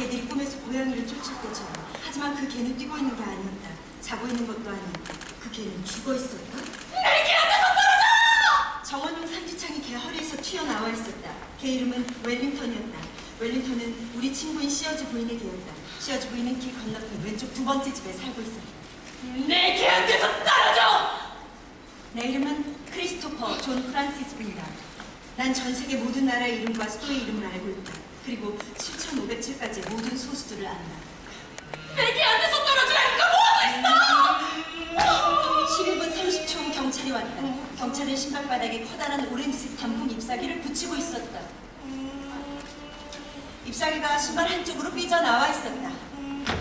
개들이 꿈에서 고양이를 쫓을 때처럼. 하지만 그 개는 뛰고 있는 게 아니었다. 자고 있는 것도 아니었그 개는 죽어 있었다. 내 곁에서 떨어져! 정원용 삼지창이 개 허리에서 튀어나와 있었다. 개 이름은 웰링턴이었다. 웰링턴은 우리 친구인 시어즈 부인의 개였다. 시어즈 부인은 길 건너편 왼쪽 두 번째 집에 살고 있었다. 내 곁에서 떨어져! 내 이름은 크리스토퍼 존 프란시스입니다. 난 전 세계 모든 나라의 이름과 수도의 이름을 알고 있다. 그리고 7,507가지의 모든 소수들을 안다. 내 곁에서 떨어지라 니까 뭐하고 있어! 11분 30초 후 경찰이 왔다. 경찰은 신발바닥에 커다란 오렌지색 단풍 잎사귀를 붙이고 있었다. 잎사귀가 신발 한쪽으로 삐져나와 있었다.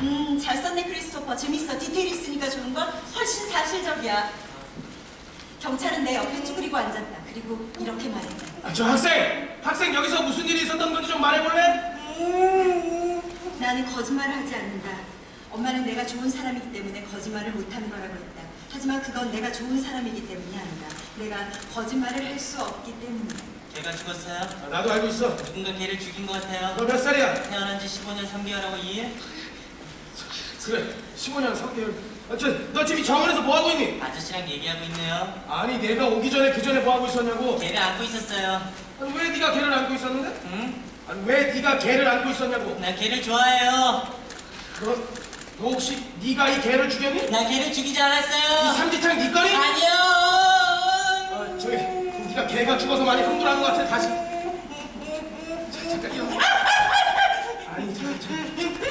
음, 잘 썼네 크리스토퍼. 재밌어. 디테일이 있으니까 좋은 건 훨씬 사실적이야. 경찰은 내 옆에 쭈그리고 앉았다. 그리고 이렇게 말했다. 아, 저 학생! 학생 여기서 무슨 일이 있었던 건지 좀 말해볼래? 나는 거짓말을 하지 않는다. 엄마는 내가 좋은 사람이기 때문에 거짓말을 못하는 거라고 했다. 하지만 그건 내가 좋은 사람이기 때문이 아니다. 내가 거짓말을 할 수 없기 때문이다. 걔가 죽었어요. 아, 나도 알고 있어. 누군가 걔를 죽인 것 같아요. 너 몇 살이야? 태어난 지 15년 3개월하고 2일? 그래, 15년 3개월. 아, 저, 너 지금 이 정원에서 뭐 하고 있니? 아저씨랑 얘기하고 있네요. 아니, 내가 오기 전에 그 전에 뭐 하고 있었냐고. 걔를 안고 있었어요. 아니, 왜 네가 걔를 안고 있었는데? 응? 아니, 왜 네가 걔를 안고 있었냐고. 나 걔를 좋아해요. 너, 너 혹시 네가 이 개를 죽였니? 나 걔를 죽이지 이 않았어요. 삼지창 네 거니? 아니요. 아, 저기, 네가 개가 죽어서 많이 흥분한 것 같아. 다시. 자, 잠깐 일어나. 아니, 잠깐, 잠깐.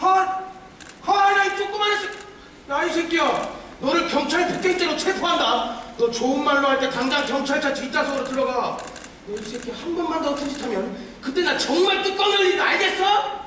헐! 헐, 나이 조그만 새 야, 이 새끼야. 너를 경찰 폭행죄로 체포한다. 너 좋은 말로 할 때 당장 경찰차 뒷좌석으로 들어가. 너 이 새끼 한 번만 더 틈짓하면 그때 나 정말 뚜껑 열리는 거 알겠어?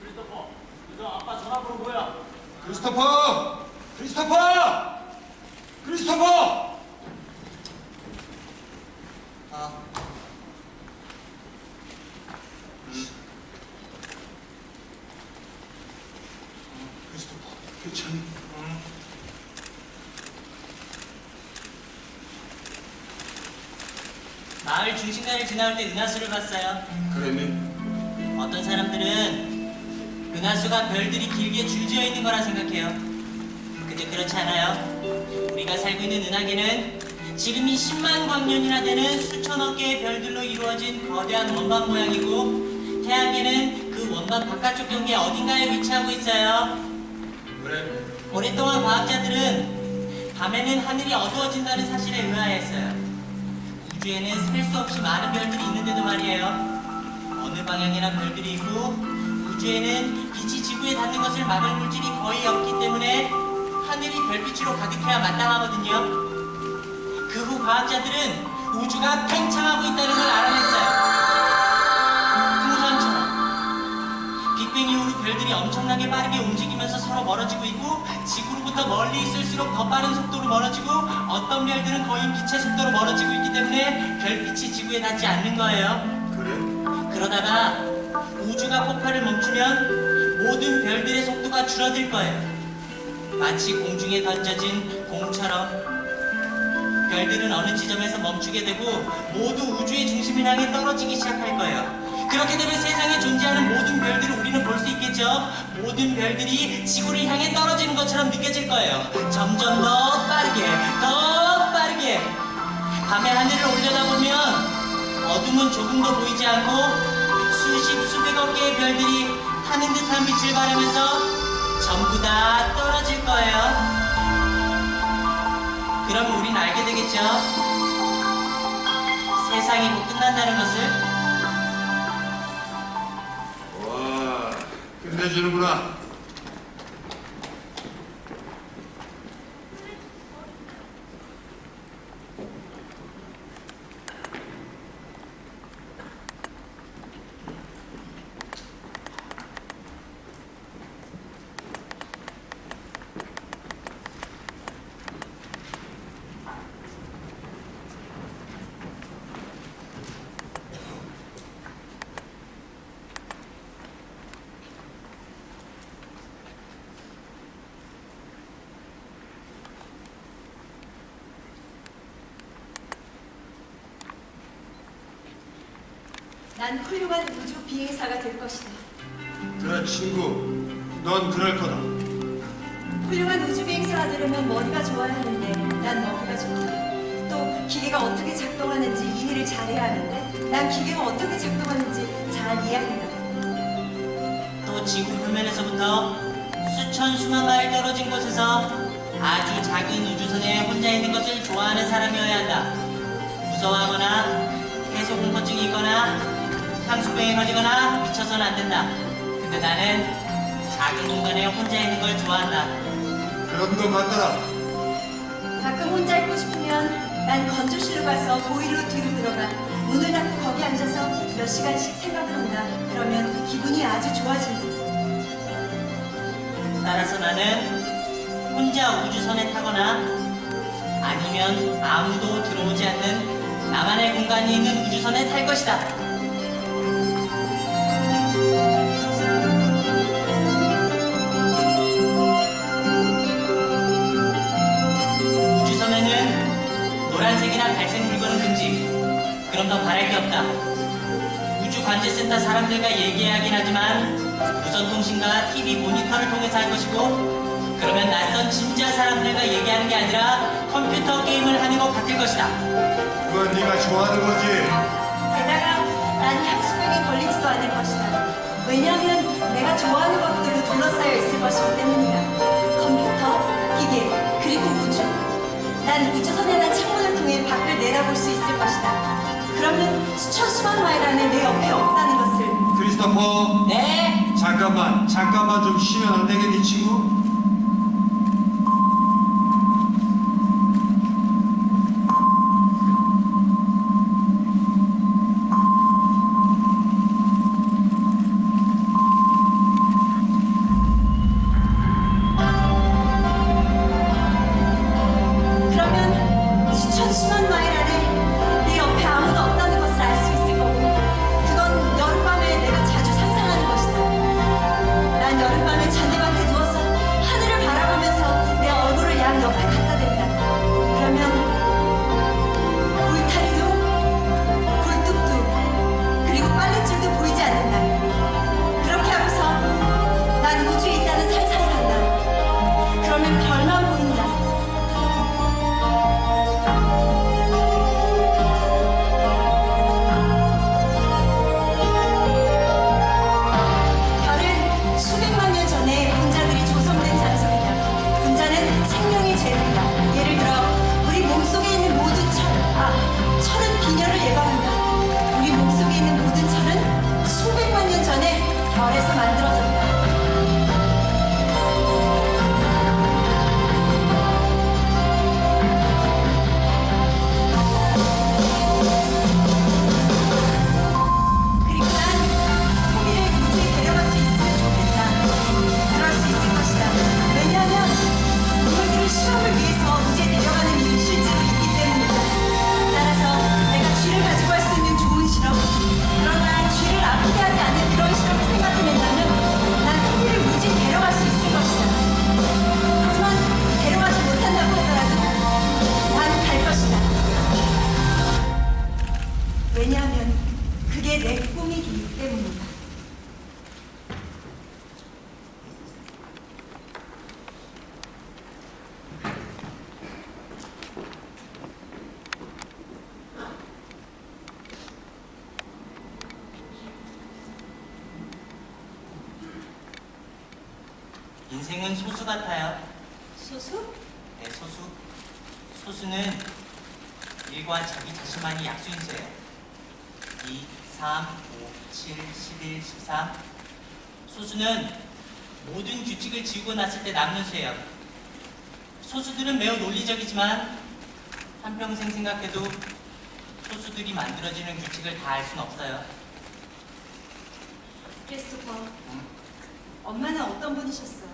크리스토퍼, 그래서 전화번호 뭐야? 크리스토퍼! 크리스토퍼! 크리스토퍼! 아, 크리스토퍼, 괜찮니? 마을 중심가를 지나올 때 은하수를 봤어요. 그랬니? 어떤 사람들은 은하수가 별들이 길게 줄지어 있는 거라 생각해요. 근데 그렇지 않아요. 우리가 살고 있는 은하계는 지름이 10만 광년이나 되는 수천억 개의 별들로 이루어진 거대한 원반 모양이고 태양계는 그 원반 바깥쪽 경계 어딘가에 위치하고 있어요. 그래. 오랫동안 과학자들은 밤에는 하늘이 어두워진다는 사실에 의아했어요. 우주에는 셀 수 없이 많은 별들이 있는데도 말이에요. 어느 방향이나 별들이 있고 우주에는 빛이 지구에 닿는 것을 막을 물질이 거의 없기 때문에 하늘이 별빛으로 가득해야 마땅하거든요. 그 후 과학자들은 우주가 팽창하고 있다는 걸 알아냈어요. 풍선처럼. 빅뱅 이후로 별들이 엄청나게 빠르게 움직이면서 서로 멀어지고 있고 지구로부터 멀리 있을수록 더 빠른 속도로 멀어지고 어떤 별들은 거의 빛의 속도로 멀어지고 있기 때문에 별빛이 지구에 닿지 않는 거예요. 그래? 그러다가 우주가 폭발을 멈추면 모든 별들의 속도가 줄어들 거예요. 마치 공중에 던져진 공처럼 별들은 어느 지점에서 멈추게 되고 모두 우주의 중심을 향해 떨어지기 시작할 거예요. 그렇게 되면 세상에 존재하는 모든 별들을 우리는 볼 수 있겠죠? 모든 별들이 지구를 향해 떨어지는 것처럼 느껴질 거예요. 점점 더 빠르게, 더 빠르게. 밤에 하늘을 올려다보면 어둠은 조금도 보이지 않고 수십 수백억 개의 별들이 타는 듯한 빛을 발하면서 전부 다 떨어질 거예요. 그럼 우린 알게 되겠죠? 세상이 곧 끝난다는 것을. 와, 끝내주는구나. 난 훌륭한 우주 비행사가 될 것이다. 그래 친구, 넌 그럴 거다. 훌륭한 우주 비행사가 되려면 머리가 좋아야 하는데 난 머리가 좋다. 또 기계가 어떻게 작동하는지 이해를 잘해야 하는데 난 기계가 어떻게 작동하는지 잘 이해한다. 또 지구 표면에서부터 수천 수만 마일 떨어진 곳에서 아주 작은 우주선에 혼자 있는 것을 좋아하는 사람이어야 한다. 무서워하거나 해소공포증이 있거나 향수병에 걸리거나 미쳐서는 안 된다. 근데 나는 작은 공간에 혼자 있는 걸 좋아한다. 그런 거 맞더라. 가끔 혼자 있고 싶으면 난 건조실로 가서 보일러 뒤로 들어가 문을 닫고 거기 앉아서 몇 시간씩 생각을 한다. 그러면 기분이 아주 좋아진다. 따라서 나는 혼자 우주선에 타거나 아니면 아무도 들어오지 않는 나만의 공간이 있는 우주선에 탈 것이다. 그럼 더 바랄 게 없다. 우주 관제센터 사람들과 얘기하긴 하지만 무선 통신과 TV 모니터를 통해서 할 것이고 그러면 낯선 진짜 사람들과 얘기하는 게 아니라 컴퓨터 게임을 하는 것 같을 것이다. 그건 네가 좋아하는 거지. 게다가 난 향수병에 걸리지도 않을 것이다. 왜냐하면 내가 좋아하는 것들로 둘러싸여 있을 것이기 때문이다. 컴퓨터, 기계, 그리고 우주. 난 우주선에 난 수만 마일 안에 내 옆에 없다는 것을 크리스토퍼, 네? 잠깐만, 잠깐만 좀 쉬면 안 되겠니 친구? 2, 3, 5, 7, 11, 13. 소수는 모든 규칙을 지우고 났을 때 남는 수예요. 소수들은 매우 논리적이지만 한평생 생각해도 소수들이 만들어지는 규칙을 다 알 수는 없어요. 크리스토퍼, 엄마는 어떤 분이셨어?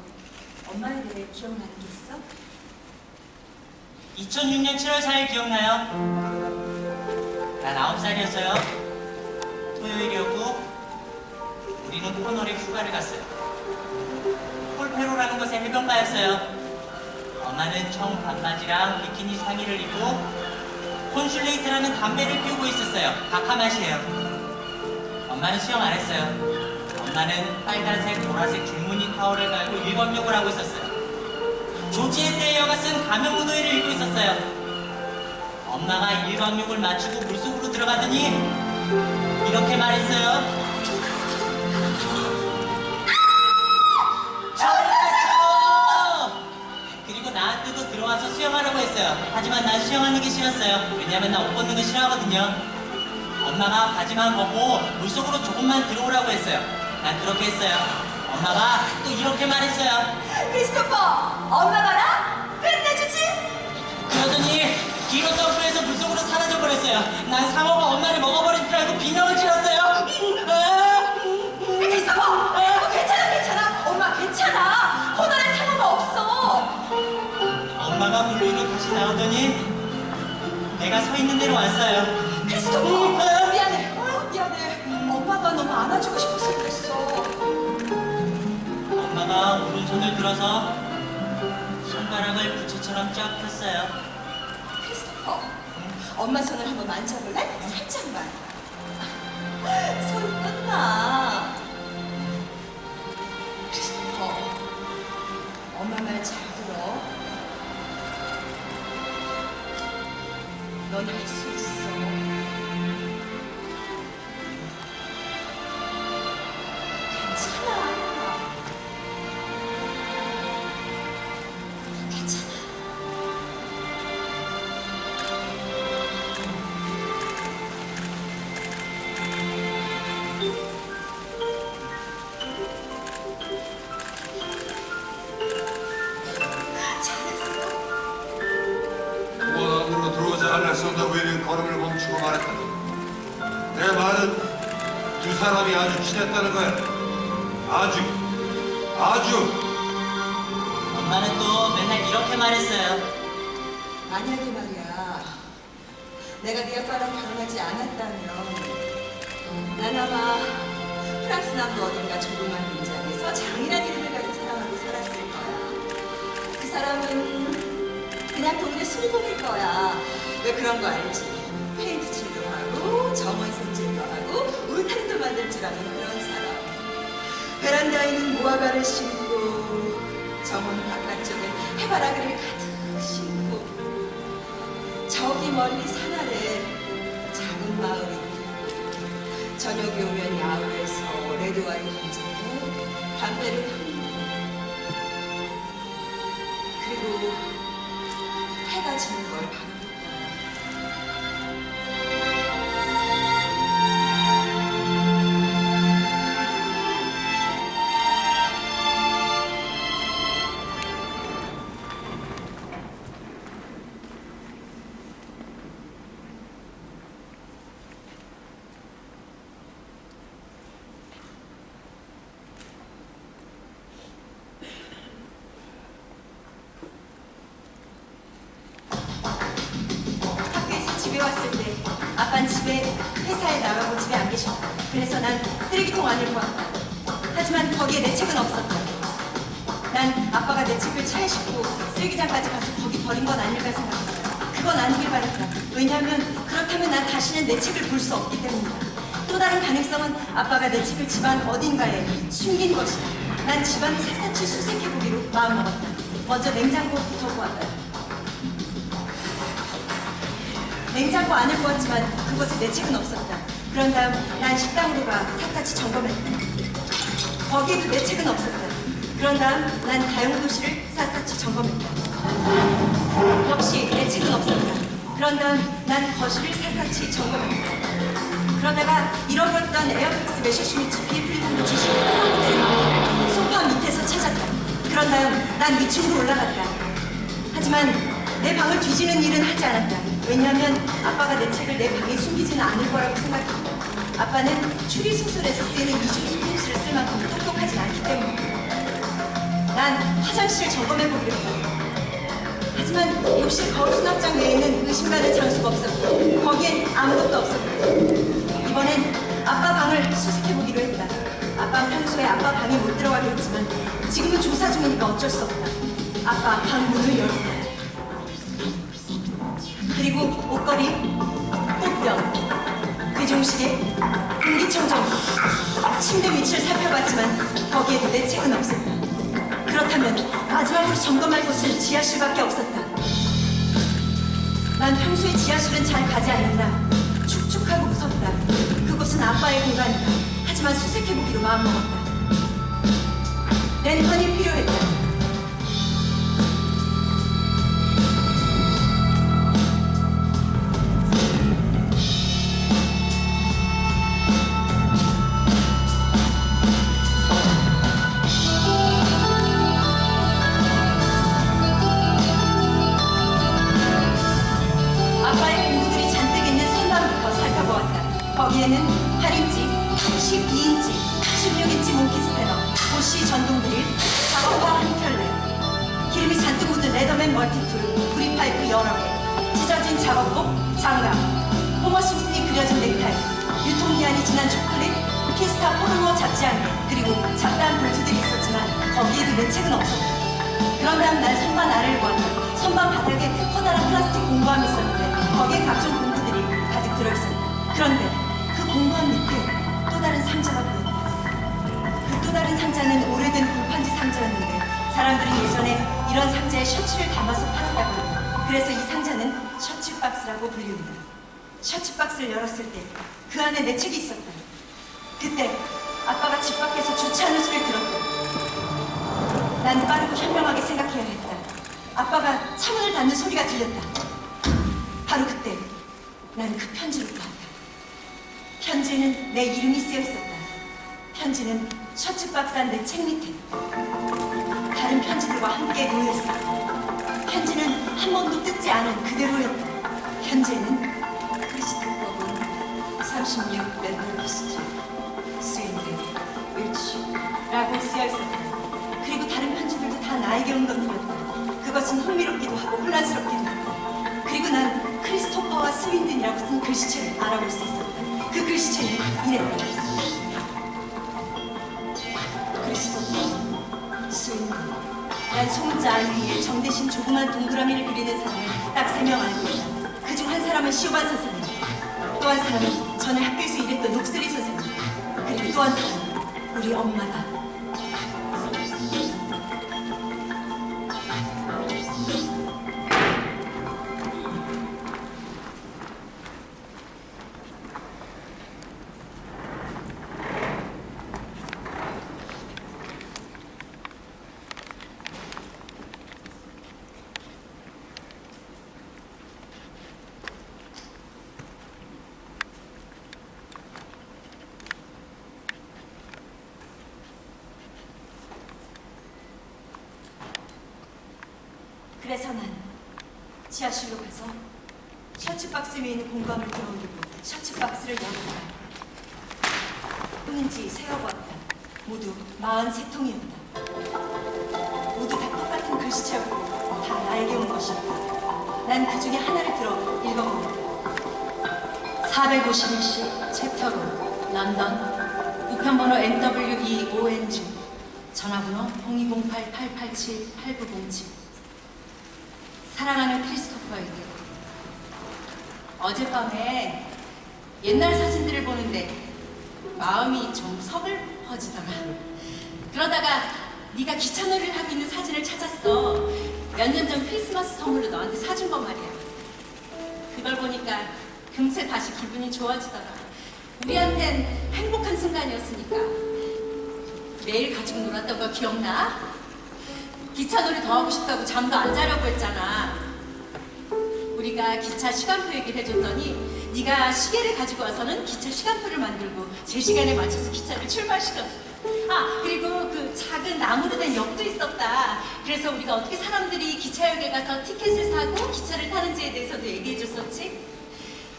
엄마에 대해 기억나는 게 있어? 2006년 7월 4일 기억나요? 난 9살이었어요. 토요일이었고 우리는 코너에 휴가를 갔어요. 폴페로라는 곳의 해변가였어요. 엄마는 청 반바지랑 비키니 상의를 입고 콘슐레이트라는 담배를 피우고 있었어요. 바카 맛이에요. 엄마는 수영 안 했어요. 엄마는 빨간색, 보라색 줄무늬 타올을 갈고 일광욕을 하고 있었어요. 조지의 테이어가 쓴 가면 무도회를 읽고 있었어요. 엄마가 일광욕을 마치고 물속으로 들어가더니 이렇게 말했어요. 저리가죠! 그리고 나한테도 들어와서 수영하라고 했어요. 하지만 난 수영하는 게 싫었어요. 왜냐면 나 옷 벗는 거 싫어하거든요. 엄마가 바지만 벗고 물속으로 조금만 들어오라고 했어요. 난 그렇게 했어요. 엄마가 또 이렇게 말했어요. 크리스토퍼, 엄마 봐라! 끝내주지? 그러더니 뒤로 점프해서 물속으로 사라져 버렸어요. 난 상어가 엄마를 먹어버린 줄 알고 비명을 질렀어요. 물 위로 다시 나오더니 내가 서 있는 대로 왔어요. 크리스토퍼! 미안해 어, 미안해 엄마가 너무 안아주고 싶어서 그랬어 엄마가 오른손을 들어서 손가락을 부채처럼 쫙 폈어요. 크리스토퍼 엄마 손을 한번 만져볼래? 살짝만 손 끝나 크리스토퍼 엄마 말 잘 들어 넌할 사람이 아주 친했다는 거야. 아주, 아주. 엄마는 또 맨날 이렇게 말했어요. 만약에 말이야 내가 네 아빠랑 결혼하지 않았다면 난 아마 프랑스 남부 어딘가 조그만 공장에서 장이라는 이름을 가진 사람하고 살았을 거야 그 사람은 그냥 동네 술공일 거야 왜 그런 거 알지 페인트 칠도 하고 정원 만들 줄 아는 그런 사람. 베란다에 있는 무화과를 심고 정원 바깥쪽에 해바라기를 가득 심고 저기 멀리 산 아래 작은 마을이 저녁이 오면 야외에서 레드와인 한 잔에 담배를 피우고 그리고 해가 지는 걸바 집안 어딘가에 숨긴 것이다. 난 집안을 샅샅이 수색해보기로 마음먹었다. 먼저 냉장고부터 보았다. 냉장고 안을 보았지만 그곳에 내 책은 없었다. 그런 다음 난 식당으로 가 샅샅이 점검했다. 거기에도 내 책은 없었다. 그런 다음 난 다용도실을 샅샅이 점검했다. 역시 내 책은 없었다. 그런 다음 난 거실을 샅샅이 점검했다. 그러다가 잃어버렸던 에어맥스 메시슈미츠 비필 공부 지식 사무대의 소파 밑에서 찾았다. 그런 다음 난 위층으로 올라갔다. 하지만 내 방을 뒤지는 일은 하지 않았다. 왜냐하면 아빠가 내 책을 내 방에 숨기지는 않을 거라고 생각했다. 아빠는 추리 소설에서 쓰이는 이중 속임수를 쓸 만큼 똑똑하진 않기 때문이다. 난 화장실 점검해 보기로 했다. 하지만 욕실 거울 수납장 외에는 의심가는 지금은 조사 중이니까 어쩔 수 없다. 아빠 방 문을 열었다. 그리고 옷걸이, 꽃병, 괴종시계, 공기청정, 침대 위치를 살펴봤지만 거기에도 내 책은 없었다. 그렇다면 마지막으로 점검할 곳은 지하실밖에 없었다. 난 평소에 지하실은 잘 가지 않는다. 축축하고 무섭다. 그곳은 아빠의 공간이다. 하지만 수색해보기로 마음먹었다. 랜턴이 필요했다. 아빠의 공구들이 잔뜩 있는 선반부터 살펴보았다. 거기에는 잔뜩 묻은 레더맨 멀티툴, 브리파이프 여러 개, 찢어진 작업복, 장갑, 호머 심슨이 그려진 넥타이, 유통기한이 지난 초콜릿, 키스타 포르노 잡지 한 개, 그리고 잡다한 볼트들이 있었지만 거기에도 내 책은 없었다. 그런 다음 난 선반 아래를 보았다. 선반 바닥에 커다란 플라스틱 공구함이 있었는데 거기에 각종 공구들이 가득 들어있었다. 그런데 그 공구함 밑에 또 다른 상자가 보였다. 그 또 다른 상자는 오래된 골판지 상자였는데 사람들이 예전에 이런 상자에 셔츠를 담아서 팔았다고. 그래서 이 상자는 셔츠 박스라고 불립니다. 셔츠 박스를 열었을 때 그 안에 내 책이 있었다. 그때 아빠가 집 밖에서 주차하는 소리를 들었다. 난 빠르고 현명하게 생각해야 했다. 아빠가 창문을 닫는 소리가 들렸다. 바로 그때 난 그 편지를 보았다. 편지에는 내 이름이 쓰여 있었다. 편지는 셔츠 박스한 내책 밑에 다른 편지들과 함께 놓여 있었다. 편지는 한 번도 뜯지 않은 그대로였다. 편지에는 크리스토퍼군 36 랜드 스트리트 스윈드 일치라고 쓰여 있었다. 그리고 다른 편지들도 다 나에게 온 것들이었다. 그것은 흥미롭기도 하고 혼란스럽기도 했다. 그리고 난 크리스토퍼와 스윈든이라고 쓴 글씨체를 알아볼 수 있었다. 그 글씨체는 이랬다. 난 소문자 아이위에 정대신 조그만 동그라미를 그리는 사람을 딱 세 명 알고 있다. 그중 한 사람은 시오반 선생님, 또 한 사람은 전에 학교에서 일했던 녹슬리 선생님, 그리고 또 한 사람은 우리 엄마다. 세어보았다. 모두 43통이었다. 모두 다 똑같은 글씨체였고 다 나에게 온 것이었다. 난 그 중에 하나를 들어 읽어보았다. 451시 챕터로 런던 우편번호 NW2ONG 전화번호 0208-887-8907 사랑하는 크리스토퍼에게 어젯밤에 옛날 사진들을 보는데 마음이 좀 서글퍼지더라. 그러다가 네가 기차놀이를 하고 있는 사진을 찾았어. 몇 년 전 크리스마스 선물로 너한테 사준 거 말이야. 그걸 보니까 금세 다시 기분이 좋아지더라. 우리한텐 행복한 순간이었으니까. 매일 가지고 놀았던 거 기억나? 기차놀이 더 하고 싶다고 잠도 안 자려고 했잖아. 우리가 기차 시간표 얘기를 해줬더니 네가 시계를 가지고 와서는 기차 시간표를 만들고 제 시간에 맞춰서 기차를 출발시켰어. 아 그리고 그 작은 나무로 된 역도 있었다. 그래서 우리가 어떻게 사람들이 기차역에 가서 티켓을 사고 기차를 타는지에 대해서도 얘기해 줬었지.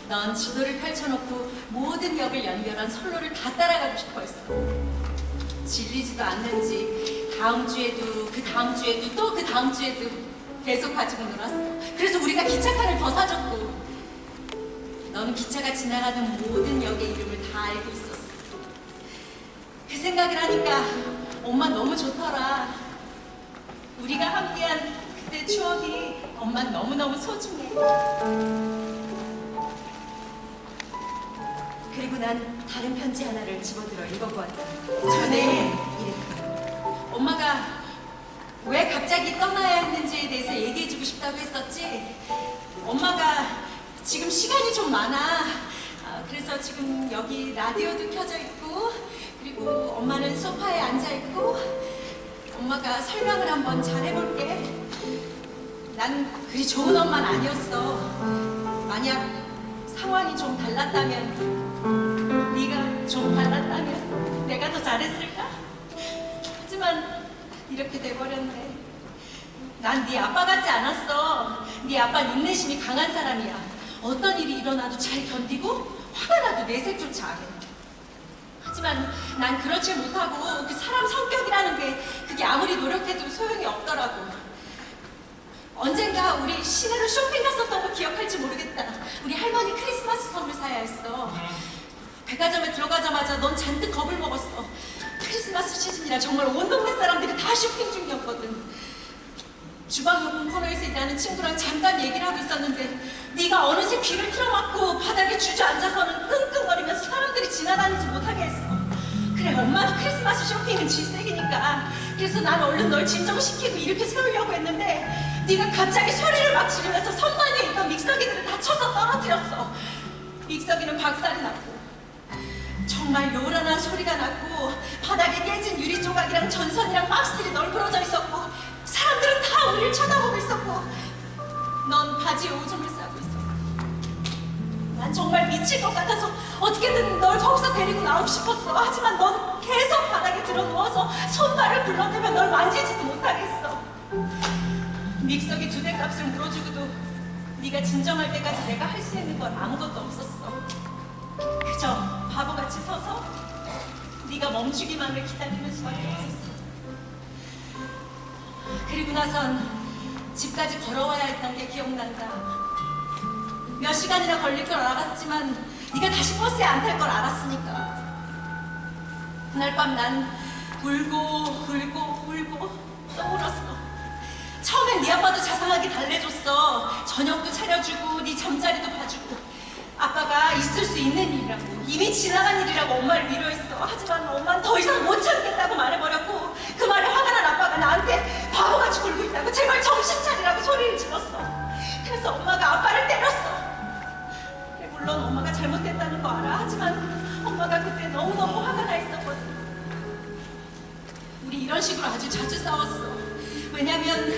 넌 지도를 펼쳐놓고 모든 역을 연결한 선로를 다 따라가고 싶어했어. 질리지도 않는지 다음 주에도 그 다음 주에도 또 그 다음 주에도 계속 가지고 놀았어. 그래서 우리가 기차칸을 더 사줬고 너는 기차가 지나가는 모든 역의 이름을 다 알고 있었어. 그 생각을 하니까 엄마 너무 좋더라. 우리가 함께한 그때 추억이 엄마 너무너무 소중해. 그리고 난 다른 편지 하나를 집어들어 읽어보았다. 전에 이랬다. 엄마가 왜 갑자기 떠나야 했는지에 대해서 얘기해주고 싶다고 했었지. 엄마가 지금 시간이 좀 많아. 아, 그래서 지금 여기 라디오도 켜져 있고, 그리고 엄마는 소파에 앉아 있고, 엄마가 설명을 한번 잘해볼게. 난 그리 좋은 엄마는 아니었어. 만약 상황이 좀 달랐다면, 네가 좀 달랐다면 내가 더 잘했을까? 하지만 이렇게 돼버렸네. 난 네 아빠 같지 않았어. 네 아빠는 인내심이 강한 사람이야. 어떤 일이 일어나도 잘 견디고 화가 나도 내색조차 안 해. 하지만 난 그렇지 못하고 그 사람 성격이라는 게 그게 아무리 노력해도 소용이 없더라고. 언젠가 우리 시내로 쇼핑 갔었던 거 기억할지 모르겠다. 우리 할머니 크리스마스 선물 사야 했어. 백화점에 들어가자마자 넌 잔뜩 겁을 먹었어. 크리스마스 시즌이라 정말 온 동네 사람들이 다 쇼핑 중이었거든. 주방용품 코너에서 일하는 친구랑 잠깐 얘기를 하고 있었는데 네가 어느새 귀를 틀어막고 바닥에 주저앉아서는 끙끙거리면서 사람들이 지나다니지 못하게 했어. 그래 엄마도 크리스마스 쇼핑은 질색이니까 그래서 난 얼른 널 진정시키고 이렇게 세우려고 했는데 네가 갑자기 소리를 막 지르면서 선반에 있던 믹서기들을 다 쳐서 떨어뜨렸어. 믹서기는 박살이 났고 정말 요란한 소리가 났고 바닥에 깨진 유리 조각이랑 전선이랑 박스들이 널브러져 있었고 사람들은 다 우리를 쳐다보고 있었고 넌 바지에 오줌을 싸고 있었어. 난 정말 미칠 것 같아서 어떻게든 널 거기서 데리고 나오고 싶었어. 하지만 넌 계속 바닥에 들어 누워서 손발을 불러대며 널 만지지도 못하겠어. 믹서기 두 대 값을 물어주고도 네가 진정할 때까지 내가 할 수 있는 건 아무것도 없었어. 그저 바보같이 서서 네가 멈추기만을 기다리는 수밖에 없었어. 그리고 나선 집까지 걸어와야 했던 게 기억난다. 몇 시간이나 걸릴 걸 알았지만 네가 다시 버스에 안 탈 걸 알았으니까. 그날 밤 난 울고 울고 울고 또 울었어. 처음엔 네 아빠도 자상하게 달래줬어. 저녁도 차려주고 네 잠자리도 봐주고. 아빠가 있을 수 있는 일이라고 이미 지나간 일이라고 엄마를 위로했어. 하지만 엄마는 더 이상 못 참겠다고 말해버렸고 그 말에 화가 난 아빠가 나한테 바보같이 굴고 있다고 제발 정신 차리라고 소리를 질렀어. 그래서 엄마가 아빠를 때렸어. 물론 엄마가 잘못했다는 거 알아. 하지만 엄마가 그때 너무너무 화가 나 있었거든. 우리 이런 식으로 아주 자주 싸웠어. 왜냐면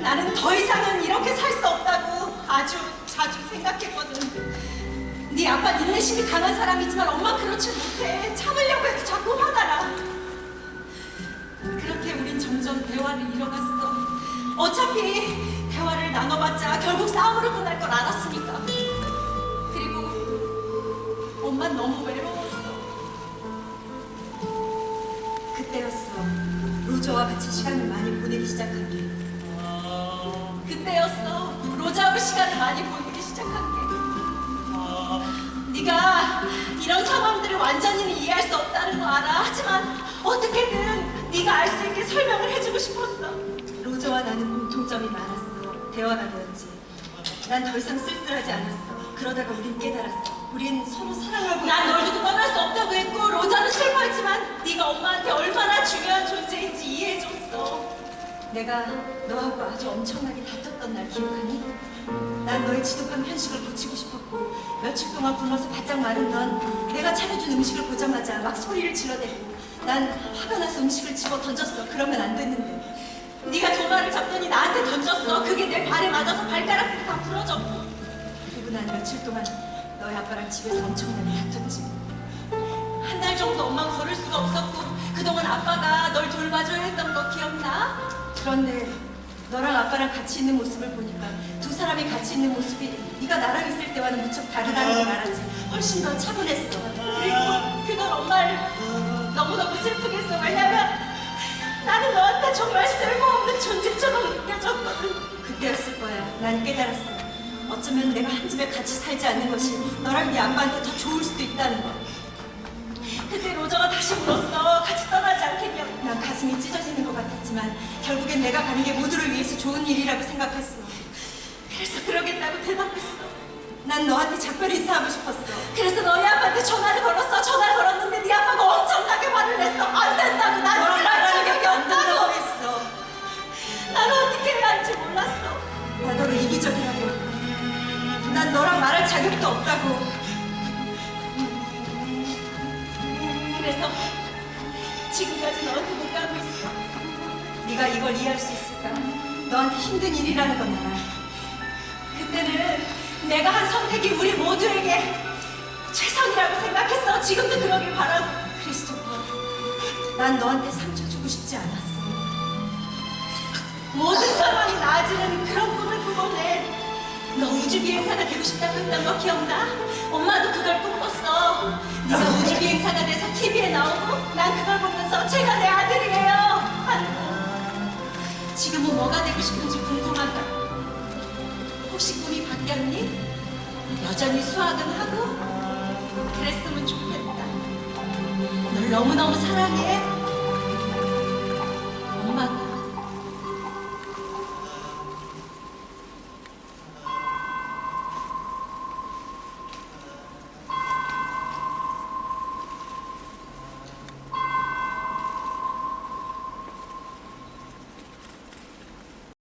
나는 더 이상은 이렇게 살 수 없다고 아주 자주 생각했거든. 네 아빠 인내심이 강한 사람이지만 엄마 그렇지 못해. 참으려고 해도 자꾸 나. 그렇게 우린 점점 대화를 잃어갔어. 어차피 대화를 나눠봤자 결국 싸움으로 끝날 걸 알았으니까. 그리고 엄마 너무 외로웠어. 그때였어. 로저와 같이 시간을 많이 보내기 시작한 게. 그때였어. 로저하고 시간을 많이 보내기 시작한 게. 네가 이런 상황들을 완전히는 이해할 수 없다는 거 알아. 하지만 어떻게든 네가 알 수 있게 설명을 해주고 싶었어. 로저와 나는 공통점이 많았어. 대화가 되었지. 난 더 이상 쓸쓸하지 않았어. 그러다가 우린 깨달았어. 우린 서로 사랑하고 난 널 두고 떠날 수 없다고 했고 로저는 슬퍼했지만 네가 엄마한테 얼마나 중요한 존재인지 이해해줬어. 내가 너하고 아주 엄청나게 다퉜던 날 기억하니? 난 너의 지독한 편식을 고치고 싶었고 며칠 동안 굶어서 바짝 마른 넌 내가 차려준 음식을 보자마자 막 소리를 질러대고 난 화가 나서 음식을 집어 던졌어. 그러면 안 됐는데. 네가 도마를 잡더니 나한테 던졌어. 그게 내 발에 맞아서 발가락들이 다 부러졌고. 그리고 난 며칠 동안 너희 아빠랑 집에서 엄청나게 다퉜지. 한 달 정도 엄마 걸을 수가 없었고 그 그동안 아빠가 널 돌봐줘야 했던 거 기억나? 그런데 너랑 아빠랑 같이 있는 모습을 보니까 두 사람이 같이 있는 모습이 네가 나랑 있을 때와는 무척 다르다는 걸 알았지. 훨씬 더 차분했어. 그리고 그걸 엄마를 너무너무 슬프게 했어. 왜냐면 나는 너한테 정말 쓸모없는 존재처럼 느껴졌거든. 그때였을 거야. 난 깨달았어. 어쩌면 내가 한 집에 같이 살지 않는 것이 너랑 네 아빠한테 더 좋을 수도 있다는 거. 그때 로저가 다시 물었어. 같이 떠나지 않겠냐고. 난 가슴이 찢어지는 것 같았지만 결국엔 내가 가는 게 모두를 위해서 좋은 일이라고 생각했어. 그래서 그러겠다고 대답했어. 난 너한테 작별 인사하고 싶었어. 그래서 너희 아빠한테 전화를 걸었어. 전화를 걸었는데 네 아빠가 엄청나게 화를 냈어. 안 된다고. 난 말하는 자격이 없다고. 했어. 난 어떻게 해야 할지 몰랐어. 나 너를 이기적이라고. 난 너랑 말할 자격도 없다고. 그래서 지금까지 너한테 못 가고 있어. 네가 이걸 이해할 수 있을까? 너한테 힘든 일이라는 건 알아. 그때는 내가 한 선택이 우리 모두에게 최선이라고 생각했어. 지금도 그러길 바라고. 크리스토퍼, 난 너한테 상처 주고 싶지 않았어. 모든 상황이 나아지는 그런 꿈을 꾸고는 너 우주 비행사가 되고 싶다고 했던 거 기억나? 엄마도 그걸 꿈꿨어. 네가 우주 비행사가 돼서 TV에 나오고 난 그걸 보면서 제가 내 아들이에요. 하는 거. 지금은 뭐가 되고 싶은지 궁금하다. 혹시 꿈이 바뀌었니? 여전히 수학은 하고 그랬으면 좋겠다. 널 너무너무 사랑해.